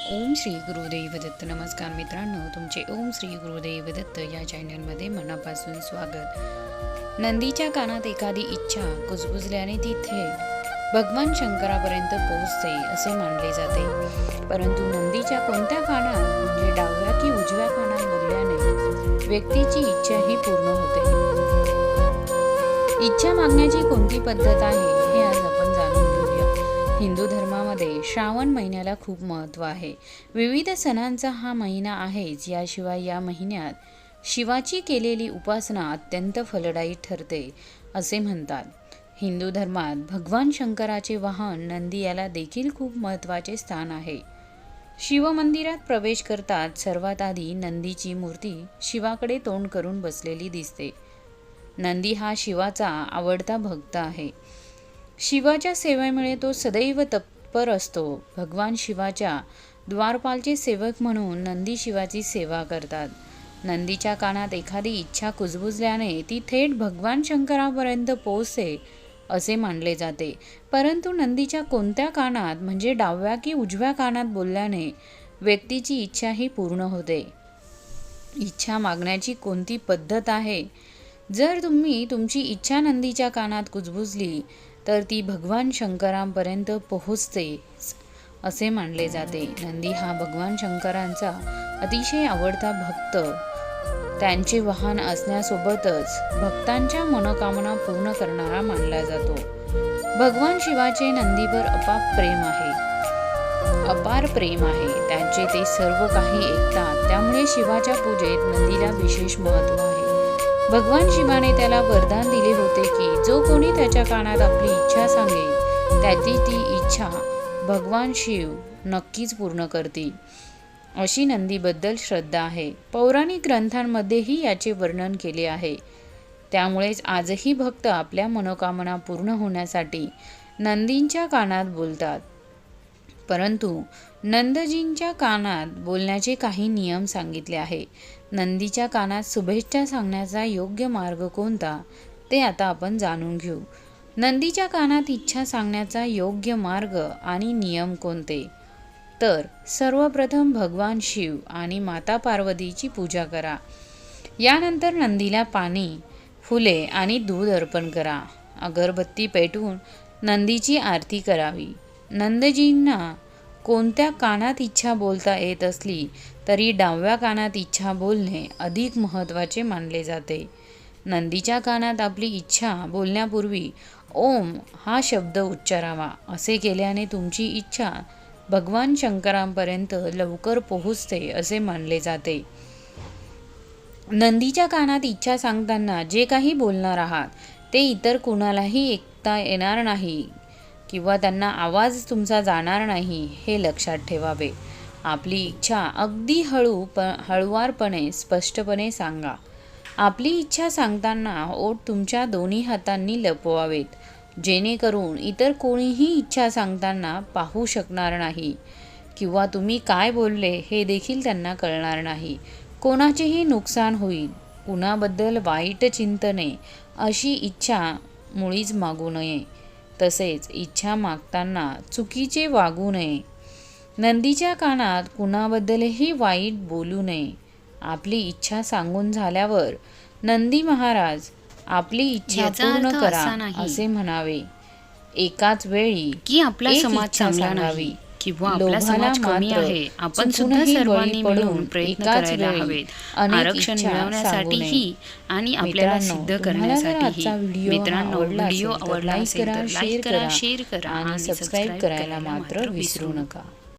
ओम श्री गुरुदेव दत्त. नमस्कार मित्रांनो तुमचे ओम श्री गुरुदेव दत्त या चॅनलमध्ये मनापासून स्वागत. नंदीच्या कानात एखादी इच्छा कुजबुजल्याने ती थेट भगवान शंकरापर्यंत पोहोचते असे मानले जाते. परंतु नंदीच्या कोणत्या कानात म्हणजे डाव्या की उजव्या कानात बोलल्याने व्यक्तीची इच्छाही पूर्ण होते. इच्छा मागण्याची कोणती पद्धत आहे हे हिंदू धर्मामध्ये श्रावण महिन्याला खूप महत्त्व आहे. विविध सणांचा हा महिना आहेच याशिवाय या महिन्यात शिवाची केलेली उपासना अत्यंत फलदायी ठरते असे म्हणतात. हिंदू धर्मात भगवान शंकराचे वाहन नंदी याला देखील खूप महत्त्वाचे स्थान आहे. शिवमंदिरात प्रवेश करतात सर्वात आधी नंदीची मूर्ती शिवाकडे तोंड करून बसलेली दिसते. नंदी हा शिवाचा आवडता भक्त आहे. शिवाच्या सेवेमुळे तो सदैव तत्पर असतो. भगवान शिवाच्या द्वारपालचे सेवक म्हणून नंदी शिवाची सेवा करतात. नंदीच्या कानात एखादी इच्छा कुजबुजल्याने ती थेट भगवान शंकरापर्यंत पोहोचते असे मानले जाते. परंतु नंदीच्या कोणत्या कानात म्हणजे डाव्या की उजव्या कानात बोलल्याने व्यक्तीची इच्छा ही पूर्ण होते. इच्छा मागण्याची कोणती पद्धत आहे? जर तुम्ही तुमची इच्छा नंदीच्या कानात कुजबुजली तर ती भगवान शंकरांपर्यंत पोहोचते असे मानले जाते. नंदी हा भगवान शंकरांचा अतिशय आवडता भक्त. त्यांचे वाहन असण्यासोबतच भक्तांच्या मनोकामना पूर्ण करणारा मानला जातो. भगवान शिवाचे नंदीवर अपार प्रेम आहे. अपार प्रेम आहे. त्यांचे ते सर्व काही ऐकतात. त्यामुळे शिवाच्या पूजेत नंदीला विशेष महत्त्व आहे. भगवान शिवाने त्याला वरदान दिले होते की जो कोणी त्याच्या कानात आपली इच्छा सांगेल त्याची ती इच्छा भगवान शिव नक्कीच पूर्ण करतील. अशी नंदीबद्दल श्रद्धा आहे. पौराणिक ग्रंथांमध्येही याचे वर्णन केले आहे. त्यामुळेच आजही भक्त आपल्या मनोकामना पूर्ण होण्यासाठी नंदींच्या कानात बोलतात. परंतु नंदजींच्या कानात बोलण्याचे काही नियम सांगितले आहे. नंदीच्या कानात शुभेच्छा सांगण्याचा योग्य मार्ग कोणता ते आता आपण जाणून घेऊ. नंदीच्या कानात इच्छा सांगण्याचा योग्य मार्ग आणि नियम कोणते? तर सर्वप्रथम भगवान शिव आणि माता पार्वतीची पूजा करा. यानंतर नंदीला पाणी फुले आणि दूध अर्पण करा. अगरबत्ती पेटवून नंदीची आरती करावी. नंदजींना कोणत्या कानात इच्छा बोलता येत असली तरी डाव्या कानात इच्छा बोलणे अधिक महत्त्वाचे मानले जाते. नंदीच्या कानात आपली इच्छा बोलण्यापूर्वी ओम हा शब्द उच्चारावा. असे केल्याने तुमची इच्छा भगवान शंकरांपर्यंत लवकर पोहोचते असे मानले जाते. नंदीच्या कानात इच्छा सांगताना जे काही बोलणार आहात ते इतर कुणालाही ऐकता येणार नाही. किंवा त्यांना आवाज तुमचा जाणार नाही हे लक्षात ठेवावे. आपली इच्छा अगदी हळू प हळुवारपणे स्पष्टपणे सांगा. आपली इच्छा सांगताना ओठ तुमच्या दोन्ही हातांनी लपवावेत. जेणेकरून इतर कोणीही इच्छा सांगताना पाहू शकणार नाही. किंवा तुम्ही काय बोलले हे देखील त्यांना कळणार नाही. कोणाचेही नुकसान होईल. कुणाबद्दल वाईट चिंतने अशी इच्छा मुळीच मागू नये. तसेच इच्छा मागताना चुकीचे वागू नये. नंदीच्या कानात कुणाबद्दलही वाईट बोलू नये. आपली इच्छा सांगून झाल्यावर नंदी महाराज आपली इच्छा पूर्ण करा असा म्हणावे. एकाच वेळी की आपला समाज सांगावी. किंवा आपला समाज कमी मात्र आहे आपण सुद्धा सर्वांनी मिळून प्रयत्न करायला हवेत. आरक्षण मिळवण्यासाठीही. आणि आपल्याला सिद्ध हा मित्रांनो व्हिडिओ आवडला असेल करा, तर लाईक करा करा शेअर करा आणि सबस्क्राईब करायला मात्र विसरू नका.